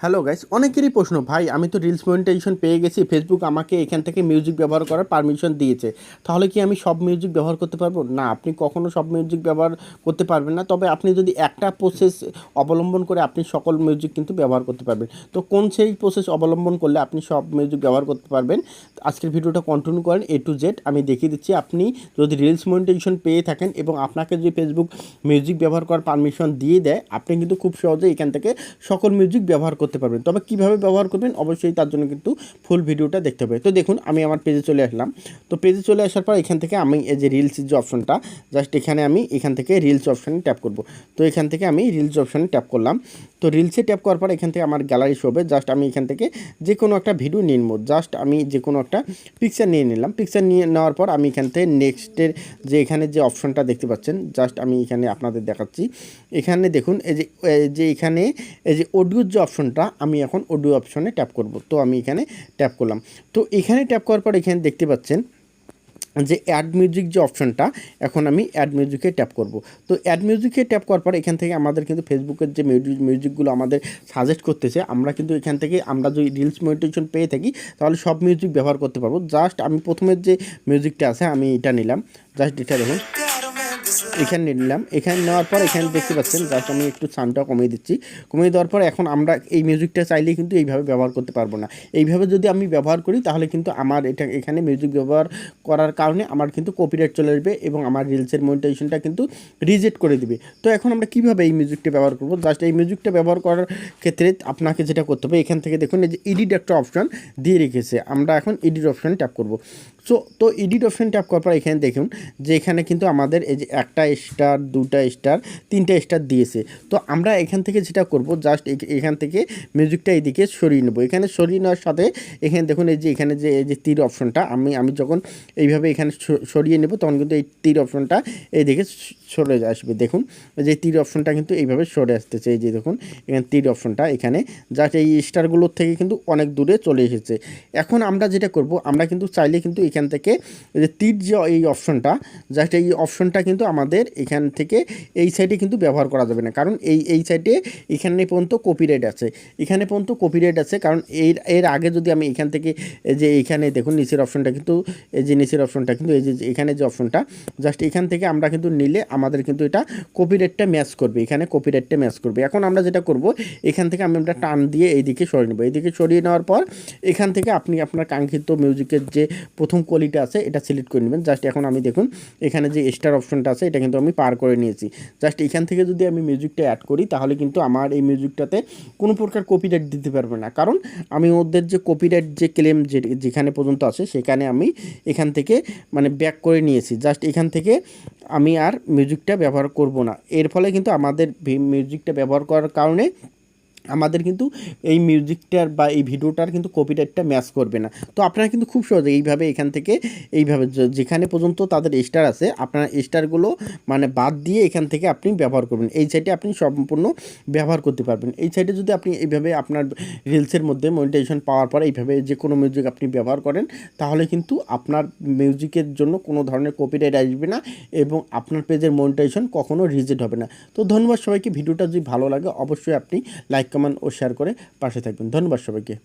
Hello guys অনেকেরই প্রশ্ন, ভাই, আমি তো রিলস মনিটাইজেশন পেয়ে গেছি ফেসবুক আমাকে এখান থেকে মিউজিক ব্যবহার করার পারমিশন দিয়েছে। তাহলে কি আমি সব মিউজিক ব্যবহার করতে পারব? না, আপনি কখনো সব মিউজিক ব্যবহার করতে পারবেন না। তবে আপনি যদি একটা প্রসেস অবলম্বন করে আপনি সকল মিউজিক কিন্তু ব্যবহার করতে পারবেন। তো কোন সেই প্রসেস অবলম্বন করলে আপনি সব মিউজিক ব্যবহার করতে পারবেন? আজকের ভিডিওটা কন্টিনিউ করেন এ টু জেড আমি দেখিয়ে দিচ্ছি, আপনি যদি রিলস মনিটাইজেশন পেয়ে থাকেন এবং আপনাকে যদি ফেসবুক মিউজিক ব্যবহার করার পারমিশন দিয়ে দেয়, আপনি কিন্তু খুব সহজে এখান থেকে সকল মিউজিক ব্যবহার পারবেন। তবে কীভাবে ব্যবহার করবেন, অবশ্যই তার জন্য কিন্তু ফুল ভিডিওটা দেখতে হবে। তো দেখুন, আমি আমার পেজে চলে আসলাম। তো পেজে চলে আসার পর এখান থেকে আমি এই যে রিলস যে অপশনটা জাস্ট এখানে আমি এখান থেকে রিলস অপশানে ট্যাপ করব। তো এখান থেকে আমি রিলস অপশানে ট্যাপ করলাম। তো রিলসে ট্যাপ করার পর এখান থেকে আমার গ্যালারি শোবে জাস্ট আমি এখান থেকে যে কোনো একটা ভিডিও নিয়ে নেব। জাস্ট আমি যে কোনো একটা পিকচার নিয়ে নিলাম। পিকচার নিয়ে নেওয়ার পর আমি এখান থেকে নেক্সটের যে এখানে যে অপশনটা দেখতে পাচ্ছেন জাস্ট আমি এখানে আপনাদের দেখাচ্ছি। এখানে দেখুন, এই যে যে এখানে, এই যে অডিওর যে অপশনটা আমি এখন অডিও অপশনে ট্যাপ করব। তো আমি এখানে ট্যাপ করলাম। তো এখানে ট্যাপ করার পর এখানে দেখতে পাচ্ছেন যে অ্যাড মিউজিক যে অপশনটা এখন আমি অ্যাড মিউজিকে ট্যাপ করব। তো অ্যাড মিউজিকে ট্যাপ করার পর এখান থেকে আমাদের কিন্তু ফেসবুকের যে মিউজিক মিউজিকগুলো আমাদের সাজেস্ট করতেছে, আমরা কিন্তু এখান থেকে আমরা যদি রিলস মেডিটেশন পেয়ে থাকি, তাহলে সব মিউজিক ব্যবহার করতে পারব। জাস্ট আমি প্রথমের যে মিউজিকটা আছে, আমি এটা নিলাম। জাস্ট এটা দেখুন। এখানে নিলাম। এখানে নেওয়ার পর এখানে দেখতে পাচ্ছেন জাস্ট আমি একটু সাউন্ডটা কমিয়ে দিচ্ছি। কমিয়ে দেওয়ার পর এখন আমরা এই মিউজিকটা চাইলেই কিন্তু এইভাবে ব্যবহার করতে পারব না। এইভাবে যদি আমি ব্যবহার করি তাহলে কিন্তু আমার এটা এখানে মিউজিক ব্যবহার করার কারণে আমার কিন্তু কপিরাইট চলে আসবে এবং আমার রিলসের মনিটাইজেশনটা কিন্তু রিজেক্ট করে দিবে। তো এখন আমরা কীভাবে এই মিউজিকটা ব্যবহার করব? জাস্ট এই মিউজিকটা ব্যবহার করার ক্ষেত্রে আপনাকে যেটা করতে হবে এখান থেকে দেখুন এই যে এডিট একটা অপশন দিয়ে রেখেছে। আমরা এখন এডিট অপশান ট্যাপ করব। সো তো এডিট অপশন ট্যাপ করার পর এখানে দেখুন যে এখানে কিন্তু আমাদের এই যে একটা স্টার দুটা স্টার তিনটা স্টার দিয়েছে। তো আমরা এখান থেকে যেটা করব জাস্ট এখান থেকে মিউজিকটা এইদিকে সরিয়ে নেব। এখানে সরিয়ে নেওয়ার সাথে এখানে দেখুন এই যে, এখানে যে, এই যে তীর অপশনটা আমি আমি যখন এইভাবে এখানে সরিয়ে নেব, তখন কিন্তু এই তীর অপশনটা এইদিকে সরে আসবে। দেখুন যে তীর অপশনটা কিন্তু এইভাবে সরে আসতেছে। এই যে দেখুন, এখানে তীর অপশনটা এখানে জাস্ট এই স্টারগুলোর থেকে কিন্তু অনেক দূরে চলে এসেছে। এখন আমরা যেটা করব, আমরা কিন্তু চাইলে কিন্তু এখান থেকে যে তীর যে এই অপশনটা জাস্ট এই অপশনটা কিন্তু আমাদের এখান থেকে এই সাইডে কিন্তু ব্যবহার করা যাবে না। কারণ এই এই সাইডে এখানে পর্যন্ত কপিরাইট আছে। এখানে পর্যন্ত কপিরাইট আছে, কারণ এর এর আগে যদি আমি এখান থেকে যে এখানে দেখুন নিচের অপশনটা কিন্তু, এই যে নিচের অপশনটা কিন্তু, এই যে যে এখানে যে অপশনটা জাস্ট এখান থেকে আমরা কিন্তু নিলে আমাদের কিন্তু এটা কপিরাইটটা ম্যাচ করবে। এখানে কপিরাইটটা ম্যাচ করবে। এখন আমরা যেটা করব, এখান থেকে আমি আমরা টান দিয়ে এইদিকে সরিয়ে নেব। এইদিকে সরিয়ে নেওয়ার পর এখান থেকে আপনি আপনার কাঙ্ক্ষিত মিউজিকের যে প্রথম কোয়ালিটি আছে, এটা সিলেক্ট করে নেবেন। জাস্ট এখন আমি দেখুন, এখানে যে স্টার অপশনটা আছে, এটা কিন্তু আমি পার করে নিয়েছি। জাস্ট এখান থেকে যদি আমি মিউজিকটা অ্যাড করি, তাহলে কিন্তু আমার এই মিউজিকটাতে কোনো প্রকার কপিরাইট দিতে পারবে না। কারণ আমি ওদের যে কপিরাইট যে ক্লেম যে, যেখানে পর্যন্ত আছে, সেখানে আমি এখান থেকে মানে ব্যাক করে নিয়েছি। জাস্ট এখান থেকে আমি আর মিউজিকটা ব্যবহার করব না। এর ফলে কিন্তু আমাদের মিউজিকটা ব্যবহার করার কারণে আমাদের কিন্তু এই মিউজিকটার বা এই ভিডিওটার কিন্তু কপিরাইটটা ম্যাচ করবে না। তো আপনারা কিন্তু খুব সহজে এইভাবে এখান থেকে এইভাবে যেখানে পর্যন্ত তাদের স্টার আছে, আপনারা স্টারগুলো মানে বাদ দিয়ে এখান থেকে আপনি ব্যবহার করবেন। এই সাইডে আপনি সম্পূর্ণ ব্যবহার করতে পারবেন। এই সাইডে যদি আপনি এইভাবে আপনার রিলসের মধ্যে মনিটাইজেশন পাওয়ার পর এইভাবে যে কোনো মিউজিক আপনি ব্যবহার করেন, তাহলে কিন্তু আপনার মিউজিকের জন্য কোনো ধরনের কপিরাইট আসবে না এবং আপনার পেজের মনিটাইজেশন কখনো রিজেক্ট হবে না। তো ধন্যবাদ সবাইকে। ভিডিওটা যদি ভালো লাগে, অবশ্যই আপনি লাইক কমেন্ট ও শেয়ার করে পাশে থাকবেন। ধন্যবাদ সবাইকে।